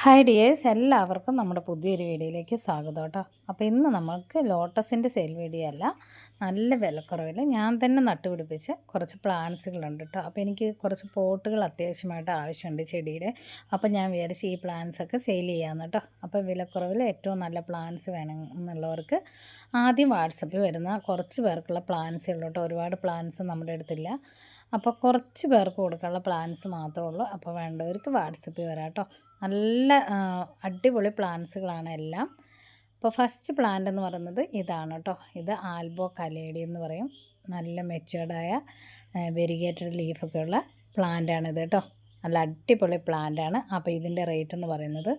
Hi dears എല്ലാവർക്കും നമ്മുടെ പുതിയൊരു വീഡിയോയിലേക്ക് സ്വാഗതം കേട്ടോ. അപ്പോൾ ഇന്ന് നമുക്ക് ലോട്ടസിന്റെ സെയിൽ വീഡിയോ അല്ല നല്ല വിലക്കുറവിൽ ഞാൻ തന്നെ നട്ടുപിടിപ്പിച്ച കുറച്ച് പ്ലാന്റ്സുകളുണ്ട് കേട്ടോ. അപ്പോൾ എനിക്ക് കുറച്ച് പോട്ടുകൾ അത്യാവശ്യമായിട്ട് ആവശ്യമുണ്ട് ചെടിയുടെ. അപ്പോൾ ഞാൻ വിചാരിച്ച് ഈ പ്ലാന്റ്സൊക്കെ സെയിൽ ചെയ്യാമെന്ന് കേട്ടോ. അപ്പോൾ വിലക്കുറവിൽ ഏറ്റവും നല്ല പ്ലാന്റ്സ് വേണം എന്നുള്ളവർക്ക് ആദ്യം വാട്സപ്പിൽ വരുന്ന കുറച്ച് പേർക്കുള്ള പ്ലാന്റ്സേ കേട്ടോ. ഒരുപാട് പ്ലാന്റ്സ് നമ്മുടെ അടുത്തില്ല. അപ്പോൾ കുറച്ച് പേർക്ക് കൊടുക്കാനുള്ള പ്ലാൻസ് മാത്രമേ ഉള്ളൂ. അപ്പോൾ വേണ്ടവർക്ക് വാട്സപ്പിൽ വരാം കേട്ടോ. നല്ല അടിപൊളി പ്ലാൻസുകളാണ് എല്ലാം. അപ്പോൾ ഫസ്റ്റ് പ്ലാന്റ് എന്ന് പറയുന്നത് ഇതാണ് കേട്ടോ. ഇത് ആൽബോ കലേഡി എന്ന് പറയും. നല്ല മെച്ചുവേർഡായ വെരിഗേറ്റഡ് ലീഫൊക്കെ ഉള്ള പ്ലാന്റാണിത് കേട്ടോ. നല്ല അടിപൊളി പ്ലാന്റാണ് അപ്പോൾ ഇതിന്റെ റേറ്റ് എന്ന് പറയുന്നത്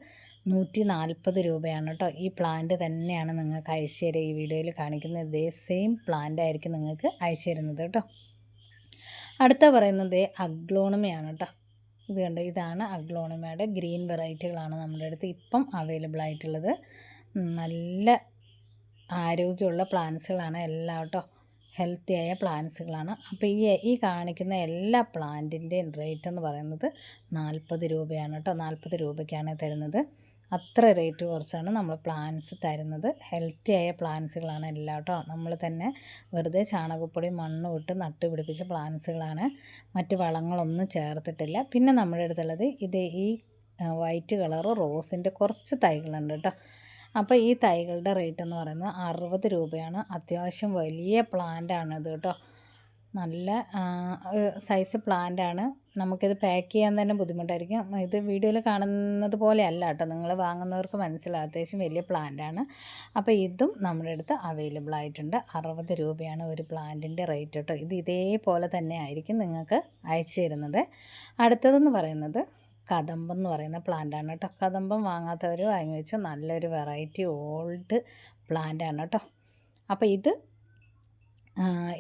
നൂറ്റി നാൽപ്പത് രൂപയാണ് കേട്ടോ. ഈ പ്ലാന്റ് തന്നെയാണ് നിങ്ങൾക്ക് അയച്ചു തരിക ഈ വീഡിയോയിൽ കാണിക്കുന്നത്. ഇതേ സെയിം പ്ലാന്റ് ആയിരിക്കും നിങ്ങൾക്ക് അയച്ചു തരുന്നത് കേട്ടോ. അടുത്ത പറയുന്നത് അഗ്ലോണമയാണ് കേട്ടോ ഇത് കണ്ട്? ഇതാണ് അഗ്ലോണമയുടെ ഗ്രീൻ വെറൈറ്റികളാണ് നമ്മുടെ അടുത്ത് ഇപ്പം അവൈലബിൾ ആയിട്ടുള്ളത്. നല്ല ആരോഗ്യമുള്ള പ്ലാന്റ്സുകളാണ് എല്ലാം കേട്ടോ ഹെൽത്തിയായ പ്ലാന്റ്സുകളാണ്. അപ്പോൾ ഈ ഈ കാണിക്കുന്ന എല്ലാ പ്ലാന്റിന്റെയും റേറ്റ് എന്ന് പറയുന്നത് നാൽപ്പത് രൂപയാണ് കേട്ടോ നാൽപ്പത് രൂപയ്ക്കാണ് തരുന്നത്. അത്ര റേറ്റ് കുറച്ചാണ് നമ്മൾ പ്ലാന്റ്സ് തരുന്നത്. ഹെൽത്തി ആയ പ്ലാന്റ്സുകളാണ് എല്ലാം നമ്മൾ തന്നെ വെറുതെ ചാണകപ്പൊടി മണ്ണ് ഇട്ട് നട്ട് പിടിപ്പിച്ച പ്ലാന്റ്സുകളാണ് മറ്റ് വളങ്ങളൊന്നും ചേർത്തിട്ടില്ല. പിന്നെ നമ്മുടെ അടുത്തുള്ളത് ഇത് ഈ വൈറ്റ് കളർ റോസിന്റെ കുറച്ച് തൈകളുണ്ട് കേട്ടോ അപ്പോൾ ഈ തൈകളുടെ റേറ്റ് എന്ന് പറയുന്നത് അറുപത് രൂപയാണ്. അത്യാവശ്യം വലിയ പ്ലാന്റാണ് ഇത് കേട്ടോ നല്ല സൈസ് പ്ലാന്റാണ് നമുക്കിത് പാക്ക് ചെയ്യാൻ തന്നെ ബുദ്ധിമുട്ടായിരിക്കും. ഇത് വീഡിയോയിൽ കാണുന്നത് പോലെ അല്ല കേട്ടോ. നിങ്ങൾ വാങ്ങുന്നവർക്ക് മനസ്സിലാവും. അത്യാവശ്യം വലിയ പ്ലാന്റാണ് അപ്പോൾ ഇതും നമ്മുടെ അടുത്ത് അവൈലബിൾ ആയിട്ടുണ്ട്. അറുപത് രൂപയാണ് ഒരു പ്ലാന്റിന്റെ റേറ്റ് കേട്ടോ. ഇത് ഇതേപോലെ തന്നെ ആയിരിക്കും നിങ്ങൾക്ക് അയച്ചു തരുന്നത്. അടുത്തതെന്ന് പറയുന്നത് കദമ്പം എന്ന് പറയുന്ന പ്ലാന്റാണ് കേട്ടോ. കദമ്പം വാങ്ങാത്തവർ വാങ്ങി വെച്ചു നല്ലൊരു വെറൈറ്റി ഓൾഡ് പ്ലാന്റാണ് കേട്ടോ. അപ്പോൾ ഇത്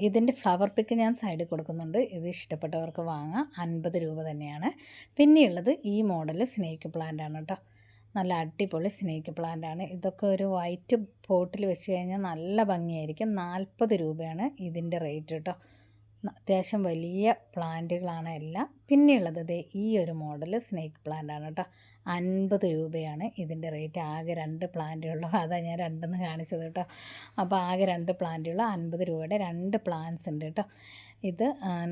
ഇതിന്റെ ഫ്ലവർ പിക്ക് ഞാൻ സൈഡിൽ കൊടുക്കുന്നുണ്ട്. ഇത് ഇഷ്ടപ്പെട്ടവർക്ക് വാങ്ങാം. അൻപത് രൂപ തന്നെയാണ്. പിന്നെയുള്ളത് ഈ മോഡൽ സ്നേക്ക് പ്ലാന്റ് ആണ് കേട്ടോ. നല്ല അടിപൊളി സ്നേക്ക് പ്ലാന്റ് ആണ്. ഇതൊക്കെ ഒരു വൈറ്റ് പോട്ടിൽ വെച്ച് കഴിഞ്ഞാൽ നല്ല ഭംഗിയായിരിക്കും. നാൽപ്പത് രൂപയാണ് ഇതിന്റെ റേറ്റ് കേട്ടോ. അത്യാവശ്യം വലിയ പ്ലാന്റുകളാണ് എല്ലാം. പിന്നെയുള്ളത് ദേ ഈ ഒരു മോഡൽ സ്നേക്ക് പ്ലാന്റ് ആണ് കേട്ടോ. അൻപത് രൂപയാണ്. ഇതിന്റെ റേറ്റ് ആകെ രണ്ട് പ്ലാന്റുള്ളൂ അതാണ് ഞാൻ രണ്ടെന്ന് കാണിച്ചത് കേട്ടോ. അപ്പോൾ ആകെ രണ്ട് പ്ലാന്റുള്ള അൻപത് രൂപയുടെ രണ്ട് പ്ലാന്റ്സ് ഉണ്ട് കേട്ടോ. ഇത്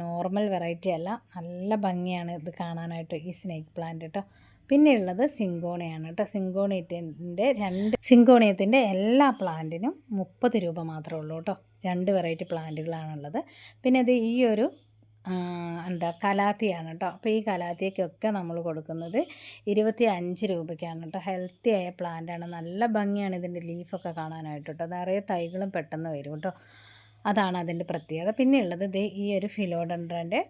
നോർമൽ വെറൈറ്റി അല്ല. നല്ല ഭംഗിയാണ് ഇത് കാണാനായിട്ട് ഈ സ്നേക്ക് പ്ലാന്റ് കേട്ടോ. പിന്നെ ഉള്ളത് സിങ്കോണിയാണ് കേട്ടോ. സിങ്കോണിയത്തിന്റെ രണ്ട് സിങ്കോണിയത്തിന്റെ എല്ലാ പ്ലാന്റിനും മുപ്പത് രൂപ മാത്രമേ ഉള്ളൂ കേട്ടോ. രണ്ട് വെറൈറ്റി പ്ലാന്റുകളാണുള്ളത്. പിന്നെ ഇത് ഈ ഒരു എന്താ കലാത്തിയാണ് കേട്ടോ. അപ്പോൾ ഈ കലാത്തിയൊക്കെ നമ്മൾ കൊടുക്കുന്നത് ഇരുപത്തി അഞ്ച് രൂപയ്ക്കാണ് കേട്ടോ. ഹെൽത്തി ആയ പ്ലാന്റാണ്. നല്ല ഭംഗിയാണ് ഇതിന്റെ ലീഫൊക്കെ കാണാനായിട്ട് കേട്ടോ. നിറയെ തൈകളും പെട്ടെന്ന് വരും കേട്ടോ. അതാണ് അതിന്റെ പ്രത്യേകത. പിന്നെ ഉള്ളത് ഇതേ ഈ ഒരു ഫിലോഡൻഡ്രന്റെ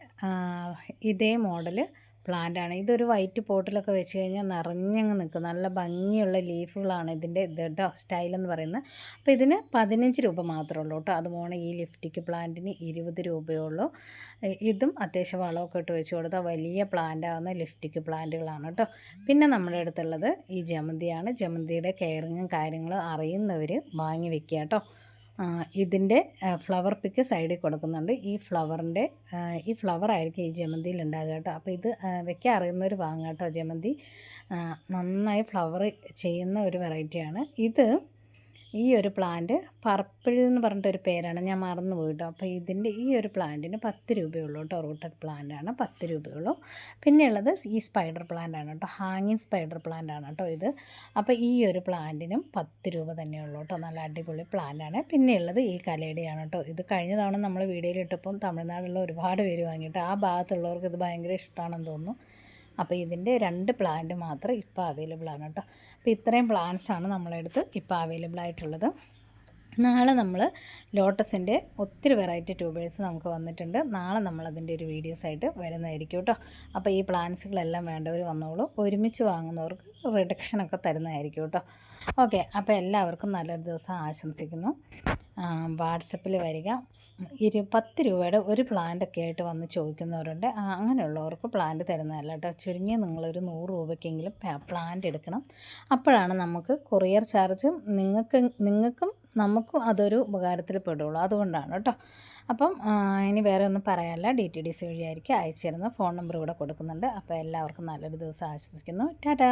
ഇതേ മോഡൽ പ്ലാന്റാണ്. ഇതൊരു വൈറ്റ് പോട്ടിലൊക്കെ വെച്ച് കഴിഞ്ഞാൽ നിറഞ്ഞങ്ങ് നിൽക്കും. നല്ല ഭംഗിയുള്ള ലീഫുകളാണ് ഇതിന്റെ ഇത് കേട്ടോ സ്റ്റൈലെന്ന് പറയുന്നത്. അപ്പോൾ ഇതിന് പതിനഞ്ച് രൂപ മാത്രമേ ഉള്ളൂ കേട്ടോ. അതുപോലെ ഈ ലിഫ്റ്റിക്ക് പ്ലാന്റിന് ഇരുപത് രൂപയേ ഉള്ളൂ ഇതും അത്യാവശ്യം വളമൊക്കെ ഇട്ട് വെച്ച് കൊടുത്താൽ വലിയ പ്ലാന്റ് ആവുന്ന ലിഫ്റ്റിക്ക് പ്ലാന്റുകളാണ് കേട്ടോ. പിന്നെ നമ്മുടെ അടുത്തുള്ളത് ഈ ജമന്തിയാണ്. ജമന്തിയുടെ കെയറിങ്ങും കാര്യങ്ങളും അറിയുന്നവർ വാങ്ങി വെക്കുക കേട്ടോ. ഇതിന്റെ ഫ്ലവർ പിക്ക് സൈഡിൽ കൊടുക്കുന്നുണ്ട്. ഈ ഫ്ലവറിന്റെ ഈ ഫ്ലവർ ആയിരിക്കും ഈ ജമന്തിയിൽ ഉണ്ടാകുക കേട്ടോ. അപ്പോൾ ഇത് വെക്കാൻ അറിയുന്നവർ വാങ്ങാട്ടോ കേട്ടോ ജമന്തി. നന്നായി ഫ്ലവർ ചെയ്യുന്ന ഒരു വെറൈറ്റിയാണ് ഇത് ഈ ഒരു പ്ലാന്റ് പർപ്പിൾ എന്ന് പറഞ്ഞിട്ടൊരു പേരാണ്. ഞാൻ മറന്നു പോയിട്ടോ അപ്പോൾ ഇതിന്റെ ഈ ഒരു പ്ലാന്റിന് പത്ത് രൂപയുള്ളൂ കേട്ടോ റൂട്ടഡ് പ്ലാന്റാണ് പത്ത് രൂപയുള്ളൂ. പിന്നെയുള്ളത് ഈ സ്പൈഡർ പ്ലാന്റാണ് കേട്ടോ ഹാങ്ങിങ് സ്പൈഡർ പ്ലാന്റ് ആണ് കേട്ടോ ഇത്. അപ്പോൾ ഈ ഒരു പ്ലാന്റിനും പത്ത് രൂപ തന്നെയുള്ളൂ കേട്ടോ നല്ല അടിപൊളി പ്ലാന്റാണ് പിന്നെയുള്ളത് ഈ കലേടിയാണ് കേട്ടോ ഇത് കഴിഞ്ഞ തവണ നമ്മൾ വീഡിയോയിൽ ഇട്ടപ്പം തമിഴ്നാട്ടിലുള്ള ഒരുപാട് പേര് വാങ്ങിയിട്ട് ആ ഭാഗത്തുള്ളവർക്ക് ഇത് ഭയങ്കര ഇഷ്ടമാണെന്ന് തോന്നുന്നു. അപ്പോൾ ഇതിന്റെ രണ്ട് പ്ലാന്റ് മാത്രം ഇപ്പോൾ അവൈലബിൾ ആണ് കേട്ടോ. അപ്പോൾ ഇത്രയും പ്ലാന്റ്സാണ് നമ്മളെടുത്ത് ഇപ്പോൾ അവൈലബിൾ ആയിട്ടുള്ളത്. നാളെ നമ്മൾ ലോട്ടസിന്റെ ഒത്തിരി വെറൈറ്റി ട്യൂബേഴ്സ് നമുക്ക് വന്നിട്ടുണ്ട്. നാളെ നമ്മൾ അതിന്റെ ഒരു വീഡിയോസ് ആയിട്ട് വരുന്നതായിരിക്കും കേട്ടോ. അപ്പോൾ ഈ പ്ലാന്റ്സുകളെല്ലാം വേണ്ടവർ വന്നോളൂ. ഒരുമിച്ച് വാങ്ങുന്നവർക്ക് റിഡക്ഷനൊക്കെ തരുന്നതായിരിക്കും കേട്ടോ. ഓക്കെ അപ്പോൾ എല്ലാവർക്കും നല്ലൊരു ദിവസം ആശംസിക്കുന്നു. വാട്സപ്പിൽ വരിക. ഇരു പത്ത് രൂപയുടെ ഒരു പ്ലാന്റ് ഒക്കെ ആയിട്ട് വന്ന് ചോദിക്കുന്നവരുണ്ട്. അങ്ങനെയുള്ളവർക്ക് പ്ലാന്റ് തരുന്നതല്ല കേട്ടോ. ചുരുങ്ങിയ നിങ്ങളൊരു നൂറ് രൂപയ്ക്കെങ്കിലും പ്ലാന്റ് എടുക്കണം. അപ്പോഴാണ് നമുക്ക് കൊറിയർ ചാർജ് നിങ്ങൾക്ക് നിങ്ങൾക്കും നമുക്കും അതൊരു ഉപകാരത്തിൽ പെടുള്ളൂ അതുകൊണ്ടാണ് കേട്ടോ. അപ്പം ഇനി വേറെ ഒന്നും പറയാനില്ല. ഡി ടി ഡി സി വഴിയായിരിക്കും അയച്ചു തരുന്നത് ഫോൺ നമ്പർ ഇവിടെ കൊടുക്കുന്നുണ്ട്. അപ്പോൾ എല്ലാവർക്കും നല്ലൊരു ദിവസം ആശംസിക്കുന്നു. ടാറ്റാ!